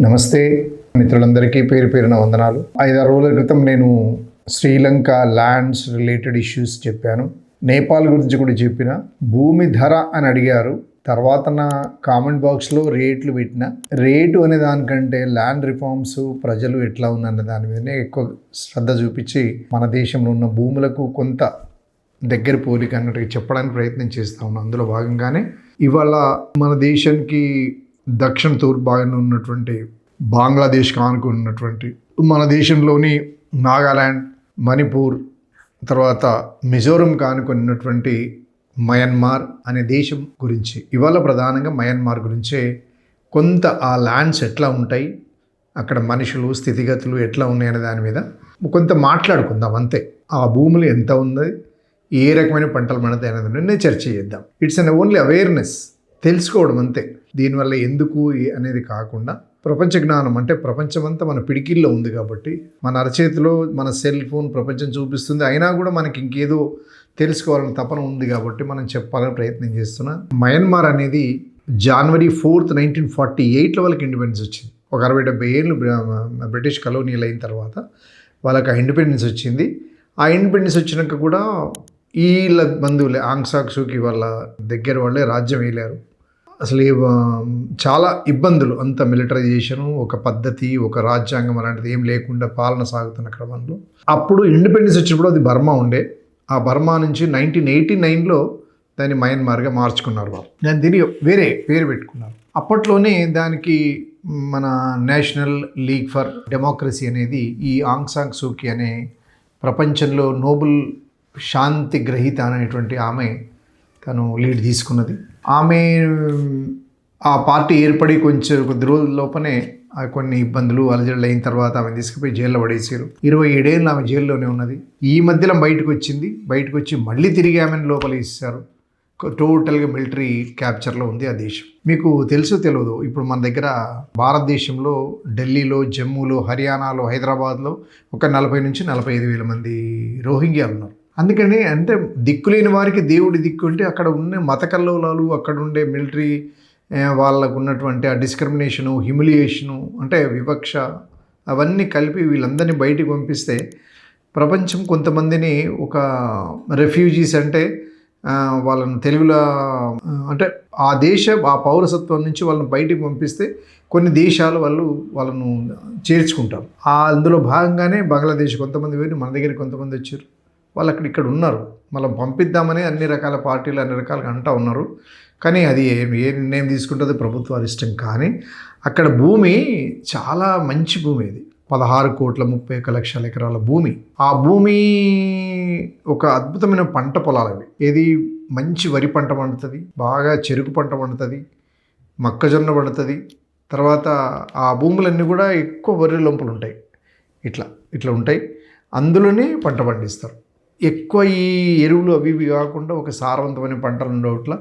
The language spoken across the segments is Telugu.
నమస్తే మిత్రులందరికీ పేరు పేరున వందనాలు. ఐదారు రోజుల క్రితం నేను శ్రీలంక ల్యాండ్స్ రిలేటెడ్ ఇష్యూస్ చెప్పాను. నేపాల్ గురించి కూడా చెప్పిన. భూమి ధర అని అడిగారు. తర్వాత నా కామెంట్ బాక్స్లో రేట్లు పెట్టిన. రేటు అనే దానికంటే ల్యాండ్ రిఫార్మ్స్ ప్రజలు ఎట్లా ఉందనే దాని మీదనే ఎక్కువ శ్రద్ధ చూపించి మన దేశంలో ఉన్న భూములకు కొంత దగ్గర పోలిక అన్నట్టుగా చెప్పడానికి ప్రయత్నం చేస్తూ ఉన్నాను. అందులో భాగంగానే ఇవాళ మన దేశానికి దక్షిణ తూర్పు భాగంలో ఉన్నటువంటి బంగ్లాదేశ్ ఆనుకుని ఉన్నటువంటి మన దేశంలోని నాగాల్యాండ్ మణిపూర్ తర్వాత మిజోరం కానుకొని ఉన్నటువంటి మయన్మార్ అనే దేశం గురించి. ఇవాళ ప్రధానంగా మయన్మార్ గురించే కొంత ఆ ల్యాండ్స్ ఎట్లా ఉంటాయి అక్కడ మనుషులు స్థితిగతులు ఎట్లా ఉన్నాయనే దాని మీద కొంత మాట్లాడుకుందాం అంతే. ఆ భూములు ఎంత ఉంది ఏ రకమైన పంటలు పండుతాయి అనేది చర్చ చేద్దాం. ఇట్స్ అన్ ఓన్లీ అవేర్నెస్ తెలుసుకోవడం అంతే. దీనివల్ల ఎందుకు అనేది కాకుండా ప్రపంచ జ్ఞానం అంటే ప్రపంచమంతా మన పిడికిల్లో ఉంది కాబట్టి మన అరచేతిలో మన సెల్ ఫోన్ ప్రపంచం చూపిస్తుంది. అయినా కూడా మనకి ఇంకేదో తెలుసుకోవాలని తపన ఉంది కాబట్టి మనం చెప్పాలని ప్రయత్నం చేస్తున్నా. మయన్మార్ అనేది జనవరి ఫోర్త్ నైన్టీన్ ఫార్టీ ఎయిట్లో వాళ్ళకి ఇండిపెండెన్స్ వచ్చింది. ఒక అరవై డెబ్బై ఏళ్ళు బ్రిటిష్ కలోనియల్ అయిన తర్వాత వాళ్ళకి ఆ ఇండిపెండెన్స్ వచ్చింది. ఆ ఇండిపెండెన్స్ వచ్చినాక కూడా వీళ్ళ బంధువులే ఆంగ్ సూకి వాళ్ళ దగ్గర వాళ్ళే రాజ్యం వేయలేరు అసలు చాలా ఇబ్బందులు అంత మిలిటరైజేషను ఒక పద్ధతి ఒక రాజ్యాంగం అలాంటిది ఏం లేకుండా పాలన సాగుతున్న క్రమంలో. అప్పుడు ఇండిపెండెన్స్ వచ్చినప్పుడు అది బర్మా ఉండే. ఆ బర్మా నుంచి నైన్టీన్ ఎయిటీ నైన్లో దాన్ని మయన్మార్గా మార్చుకున్నారు వాళ్ళు. దాన్ని దీని వేరే పేరు పెట్టుకున్నారు. అప్పట్లోనే దానికి మన నేషనల్ లీగ్ ఫర్ డెమోక్రసీ అనేది ఈ ఆంగ్ సాంగ్ సూకి అనే ప్రపంచంలో నోబుల్ శాంతి గ్రహీత అనేటువంటి ఆమె తను లీడ్ తీసుకున్నది. ఆమె ఆ పార్టీ ఏర్పడి కొంచెం కొద్ది రోజుల లోపనే కొన్ని ఇబ్బందులు అలజడులు అయిన తర్వాత ఆమె తీసుకుపోయి జైల్లో పడేసారు ఇరవై ఏడేళ్ళు ఆమె జైల్లోనే ఉన్నది. ఈ మధ్యలో బయటకు వచ్చింది. బయటకు వచ్చి మళ్ళీ తిరిగి ఆమెను లోపల ఇస్తారు. టోటల్గా మిలిటరీ క్యాప్చర్లో ఉంది ఆ దేశం. మీకు తెలుసు తెలియదు ఇప్పుడు మన దగ్గర భారతదేశంలో ఢిల్లీలో జమ్మూలో హర్యానాలో హైదరాబాద్లో ఒక నలభై నుంచి నలభై ఐదు వేల మంది రోహింగ్యాలు ఉన్నారు అందుకని అంటే దిక్కులేని వారికి దేవుడి దిక్కు అంటే అక్కడ ఉన్న మత కల్లోలాలు అక్కడ ఉండే మిలిటరీ వాళ్ళకు ఉన్నటువంటి ఆ డిస్క్రిమినేషను హ్యూమిలియేషను అంటే వివక్ష అవన్నీ కలిపి వీళ్ళందరినీ బయటికి పంపిస్తే ప్రపంచం కొంతమందిని ఒక రెఫ్యూజీస్ అంటే వాళ్ళను తెలుగులో అంటే ఆ దేశ ఆ పౌరసత్వం నుంచి వాళ్ళని బయటికి పంపిస్తే కొన్ని దేశాలు వాళ్ళు వాళ్ళను చేర్చుకుంటారు. ఆ అందులో భాగంగానే బంగ్లాదేశ్ కొంతమంది పోయి మన దగ్గర కొంతమంది వచ్చారు. వాళ్ళు అక్కడ ఇక్కడ ఉన్నారు. మళ్ళీ పంపిద్దామని అన్ని రకాల పార్టీలు అన్ని రకాలుగా అంటూ ఉన్నారు. కానీ అది ఏ ఏ నిర్ణయం తీసుకుంటుంది ప్రభుత్వాలు ఇష్టం కానీ అక్కడ భూమి చాలా మంచి భూమి ఇది. పదహారు కోట్ల ముప్పై ఒక లక్షల ఎకరాల భూమి. ఆ భూమి ఒక అద్భుతమైన పంట పొలాలు అవి. ఏది మంచి వరి పంట పండుతుంది బాగా చెరుకు పంట పండుతుంది మొక్కజొన్న పండుతుంది. తర్వాత ఆ భూములన్నీ కూడా ఎక్కువ వరి లొంపులు ఉంటాయి. ఇట్లా ఇట్లా ఉంటాయి. అందులోనే పంట పండిస్తారు. ఎక్కువ ఈ ఎరువులు అవి ఇవి కాకుండా ఒక సారవంతమైన పంటలు ఉండవట్ల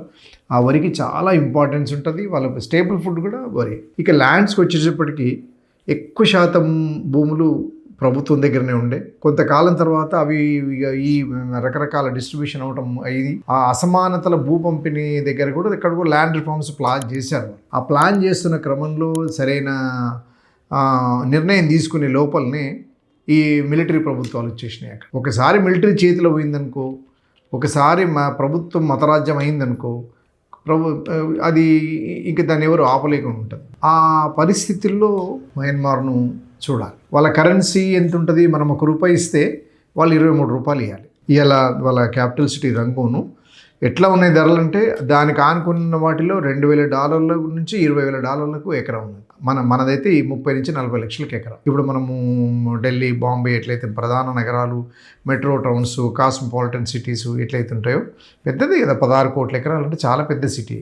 ఆ వరికి చాలా ఇంపార్టెన్స్ ఉంటుంది. వాళ్ళకి స్టేబుల్ ఫుడ్ కూడా వరి. ఇక ల్యాండ్స్కి వచ్చేటప్పటికి ఎక్కువ శాతం భూములు ప్రభుత్వం దగ్గరనే ఉండే. కొంతకాలం తర్వాత అవి ఇక ఈ రకరకాల డిస్ట్రిబ్యూషన్ అవటం అయ్యి ఆ అసమానతల భూ పంపిణీ దగ్గర కూడా ఇక్కడ కూడా ల్యాండ్ రిఫార్మ్స్ ప్లాన్ చేశారు. ఆ ప్లాన్ చేస్తున్న క్రమంలో సరైన నిర్ణయం తీసుకునే లోపలనే ఈ మిలిటరీ ప్రభుత్వాలు వచ్చేసినాయి అక్కడ. ఒకసారి మిలిటరీ చేతిలో పోయిందనుకో ఒకసారి మా ప్రభుత్వం మతరాజ్యం అయిందనుకో ప్రభు అది ఇంక దాన్ని ఎవరు ఆపలేకుండా ఉంటుంది. ఆ పరిస్థితుల్లో మయన్మార్ను చూడాలి. వాళ్ళ కరెన్సీ ఎంత ఉంటుంది మనం ఒక రూపాయి ఇస్తే వాళ్ళు ఇరవై మూడు రూపాయలు ఇవ్వాలి ఇలా వాళ్ళ క్యాపిటల్ సిటీ రంగును ఎట్లా ఉన్నాయి ధరలు అంటే దానికి ఆనుకున్న వాటిలో రెండు వేల డాలర్ల నుంచి ఇరవై వేల డాలర్లకు ఎకరా ఉంది. మన మనదైతే ఈ ముప్పై నుంచి నలభై లక్షలకు ఎకరా. ఇప్పుడు మనము ఢిల్లీ బాంబే ఎట్లయితే ప్రధాన నగరాలు మెట్రో టౌన్స్ కాస్మోపాలిటన్ సిటీస్ ఎట్లయితే ఉంటాయో పెద్దది కదా పదహారు కోట్ల ఎకరాలు అంటే చాలా పెద్ద సిటీ.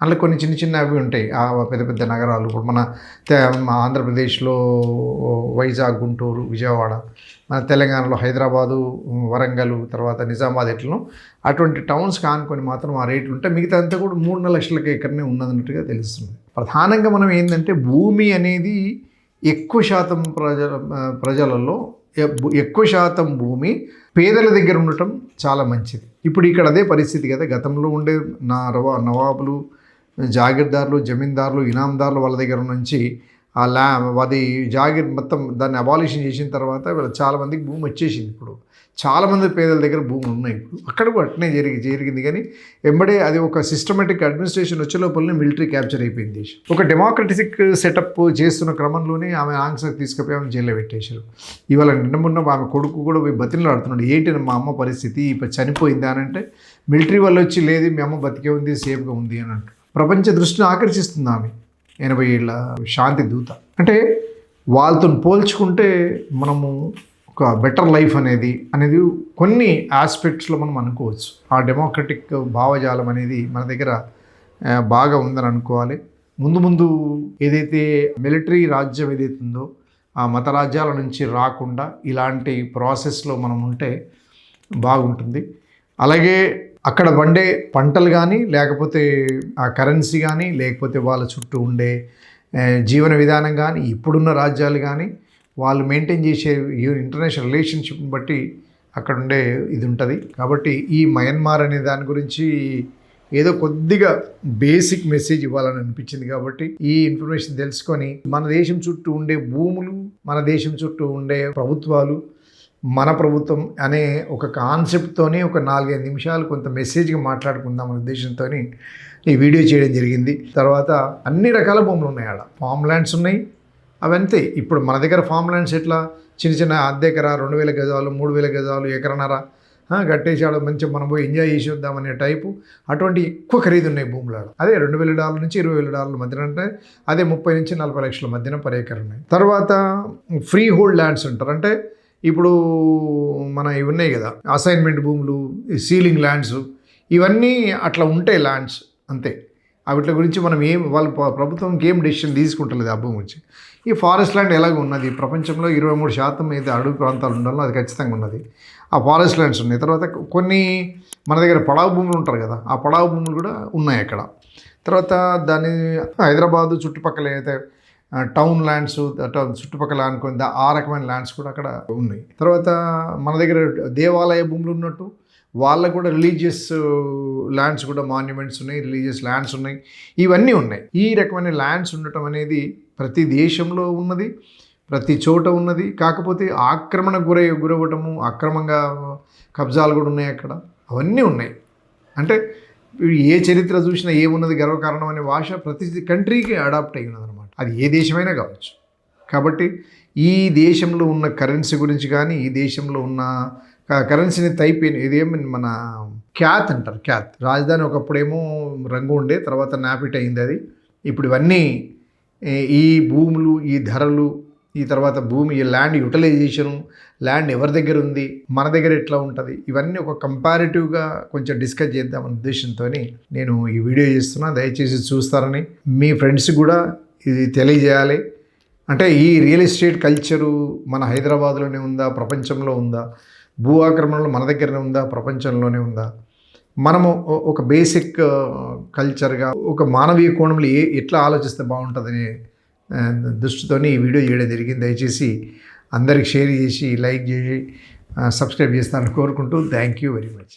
అందులో కొన్ని చిన్న చిన్న అవి ఉంటాయి. ఆ పెద్ద పెద్ద నగరాలు. ఇప్పుడు మన ఆంధ్రప్రదేశ్లో వైజాగ్ గుంటూరు విజయవాడ మన తెలంగాణలో హైదరాబాదు వరంగల్ తర్వాత నిజామాబాద్ ఎట్లను అటువంటి టౌన్స్ కానుకొని మాత్రం ఆ రేట్లు ఉంటే మిగతా అంతా కూడా మూడున్నర లక్షలకి ఎక్కడనే ఉన్నదన్నట్టుగా తెలుస్తుంది. ప్రధానంగా మనం ఏంటంటే భూమి అనేది ఎక్కువ శాతం ప్రజల ప్రజలలో ఎక్కువ శాతం భూమి పేదల దగ్గర ఉండటం చాలా మంచిది. ఇప్పుడు ఇక్కడ అదే పరిస్థితి కదా. గతంలో ఉండే నా రవా నవాబులు జాగీర్దారులు జమీందారులు ఇనాందారులు వాళ్ళ దగ్గర నుంచి ఆ ల్యా అది జాగిర్ మొత్తం దాన్ని అబాలిషన్ చేసిన తర్వాత వీళ్ళ చాలామందికి భూమి వచ్చేసింది ఇప్పుడు. చాలామంది పేదల దగ్గర భూములు ఉన్నాయి ఇప్పుడు. అక్కడ కూడా అట్నే జరిగి జరిగింది. కానీ ఎంబడే అది ఒక సిస్టమేటిక్ అడ్మినిస్ట్రేషన్ వచ్చే లోపలనే మిలిటరీ క్యాప్చర్ అయిపోయింది ఒక డెమోక్రటిక్ సెటప్ చేస్తున్న క్రమంలోనే ఆమె ఆంక్షకు తీసుకుపోయి ఆమె జైల్లో పెట్టేశారు. ఇవాళ నిన్న మొన్న ఆమె కొడుకు కూడా పోయి బతిలాడుతున్నాడు ఏంటి మా అమ్మ పరిస్థితి? ఇప్పుడు చనిపోయిందా అని అంటే మిలిటరీ వాళ్ళు వచ్చి లేదు మీ అమ్మ బతికే ఉంది సేఫ్గా ఉంది అని అంటారు. ప్రపంచ దృష్టిని ఆకర్షిస్తుంది ఆమె. ఎనభై ఏళ్ళ శాంతి దూత. అంటే వాళ్ళతో పోల్చుకుంటే మనము ఒక బెటర్ లైఫ్ అనేది అనేది కొన్ని ఆస్పెక్ట్స్లో మనం అనుకోవచ్చు. ఆ డెమోక్రటిక్ భావజాలం అనేది మన దగ్గర బాగా ఉందని అనుకోవాలి. ముందు ముందు ఏదైతే మిలిటరీ రాజ్యం ఏదైతే ఉందో ఆ మత రాజ్యాల నుంచి రాకుండా ఇలాంటి ప్రాసెస్లో మనం ఉంటే బాగుంటుంది. అలాగే అక్కడ పండే పంటలు కానీ లేకపోతే ఆ కరెన్సీ కానీ లేకపోతే వాళ్ళ చుట్టూ ఉండే జీవన విధానం కానీ ఇప్పుడున్న రాజ్యాలు కానీ వాళ్ళు మెయింటైన్ చేసే ఇంటర్నేషనల్ రిలేషన్షిప్ని బట్టి అక్కడ ఉండే ఇది ఉంటుంది. కాబట్టి ఈ మయన్మార్ అనే దాని గురించి ఏదో కొద్దిగా బేసిక్ మెసేజ్ ఇవ్వాలని అనిపించింది కాబట్టి ఈ ఇన్ఫర్మేషన్ తెలుసుకొని మన దేశం చుట్టూ ఉండే భూములు మన దేశం చుట్టూ ఉండే ప్రభుత్వాలు మన ప్రభుత్వం అనే ఒక కాన్సెప్ట్తోనే ఒక నాలుగైదు నిమిషాలు కొంత మెసేజ్గా మాట్లాడుకుందాం అనే ఉద్దేశంతో ఈ వీడియో చేయడం జరిగింది. తర్వాత అన్ని రకాల భూములు ఉన్నాయి ఆడ. ఫామ్ ల్యాండ్స్ ఉన్నాయి. అవంతే. ఇప్పుడు మన దగ్గర ఫామ్ ల్యాండ్స్ ఎట్లా? చిన్న చిన్న అద్దె ఎకరా రెండు వేల గజాలు మూడు వేల గజాలు ఎకరన్నర ఆ, కట్టేసి ఆడ మంచిగా మనం పోయి ఎంజాయ్ చేసి వద్దామనే టైపు అటువంటి ఎక్కువ ఖరీదు ఉన్నాయి భూములు ఆడ. అదే రెండు వేల డాలర్ నుంచి ఇరవై వేల డాలర్ల మధ్యన అంటే అదే ముప్పై నుంచి నలభై లక్షల మధ్యన పర్ ఎకర్ ఉన్నాయి. తర్వాత ఫ్రీ హోల్డ్ ల్యాండ్స్ ఉంటారు అంటే ఇప్పుడు మన ఇవి ఉన్నాయి కదా అసైన్మెంట్ భూములు సీలింగ్ ల్యాండ్స్ ఇవన్నీ అట్లా ఉంటాయి ల్యాండ్స్ అంతే. వాటి గురించి మనం ఏం వాళ్ళ ప్రభుత్వంకి ప్రభుత్వం ఏం డెసిషన్ తీసుకుంటలేదు ఆ భూమి వచ్చి ఈ ఫారెస్ట్ ల్యాండ్ ఎలాగ ఉన్నది? ప్రపంచంలో ఇరవై మూడు శాతం అయితే అడవి ప్రాంతాలు ఉండాలో అది ఖచ్చితంగా ఉన్నది. ఆ ఫారెస్ట్ ల్యాండ్స్ ఉన్నాయి. తర్వాత కొన్ని మన దగ్గర పడావు భూములు ఉంటారు కదా ఆ పడావు భూములు కూడా ఉన్నాయి అక్కడ. తర్వాత దాని హైదరాబాదు చుట్టుపక్కల అయితే టౌన్ ల్యాండ్స్ చుట్టుపక్కల అనుకుని ఆ రకమైన ల్యాండ్స్ కూడా అక్కడ ఉన్నాయి. తర్వాత మన దగ్గర దేవాలయ భూములు ఉన్నట్టు వాళ్ళకు కూడా రిలీజియస్ ల్యాండ్స్ కూడా మాన్యుమెంట్స్ ఉన్నాయి రిలీజియస్ ల్యాండ్స్ ఉన్నాయి. ఇవన్నీ ఉన్నాయి. ఈ రకమైన ల్యాండ్స్ ఉండటం అనేది ప్రతి దేశంలో ఉన్నది ప్రతి చోట ఉన్నది. కాకపోతే ఆక్రమణ గురై గురవ్వటము అక్రమంగా కబ్జాలు కూడా ఉన్నాయి అక్కడ. అవన్నీ ఉన్నాయి. అంటే ఏ చరిత్ర చూసినా ఏమున్నది గర్వకారణం అనే భాష ప్రతి కంట్రీకి అడాప్ట్ అయి అది ఏ దేశమైనా కావచ్చు. కాబట్టి ఈ దేశంలో ఉన్న కరెన్సీ గురించి కానీ ఈ దేశంలో ఉన్న కరెన్సీని టైప్ ఇదేమి మన క్యాత్ అంటారు క్యాత్. రాజధాని ఒకప్పుడేమో రంగు ఉండే తర్వాత నాపిట్ అయింది అది. ఇప్పుడు ఇవన్నీ ఈ భూములు ఈ ధరలు ఈ తర్వాత భూమి ఈ ల్యాండ్ యూటిలైజేషను ల్యాండ్ ఎవరి దగ్గర ఉంది మన దగ్గర ఎట్లా ఉంటుంది ఇవన్నీ ఒక కంపారిటివ్గా కొంచెం డిస్కస్ చేద్దామనే ఉద్దేశంతో నేను ఈ వీడియో చేస్తున్నా. దయచేసి చూస్తారని మీ ఫ్రెండ్స్ కూడా ఇది తెలియజేయాలి. అంటే ఈ రియల్ ఎస్టేట్ కల్చరు మన హైదరాబాద్లోనే ఉందా ప్రపంచంలో ఉందా? భూ ఆక్రమణలు మన దగ్గరనే ఉందా ప్రపంచంలోనే ఉందా? మనము ఒక బేసిక్ కల్చర్గా ఒక మానవీయ కోణంలో ఏ ఎట్లా ఆలోచిస్తే బాగుంటుందనే దృష్టితోని ఈ వీడియో చేయడం జరిగింది. దయచేసి అందరికి షేర్ చేసి లైక్ చేసి సబ్స్క్రైబ్ చేస్తారని కోరుకుంటూ థ్యాంక్ యూ వెరీ మచ్.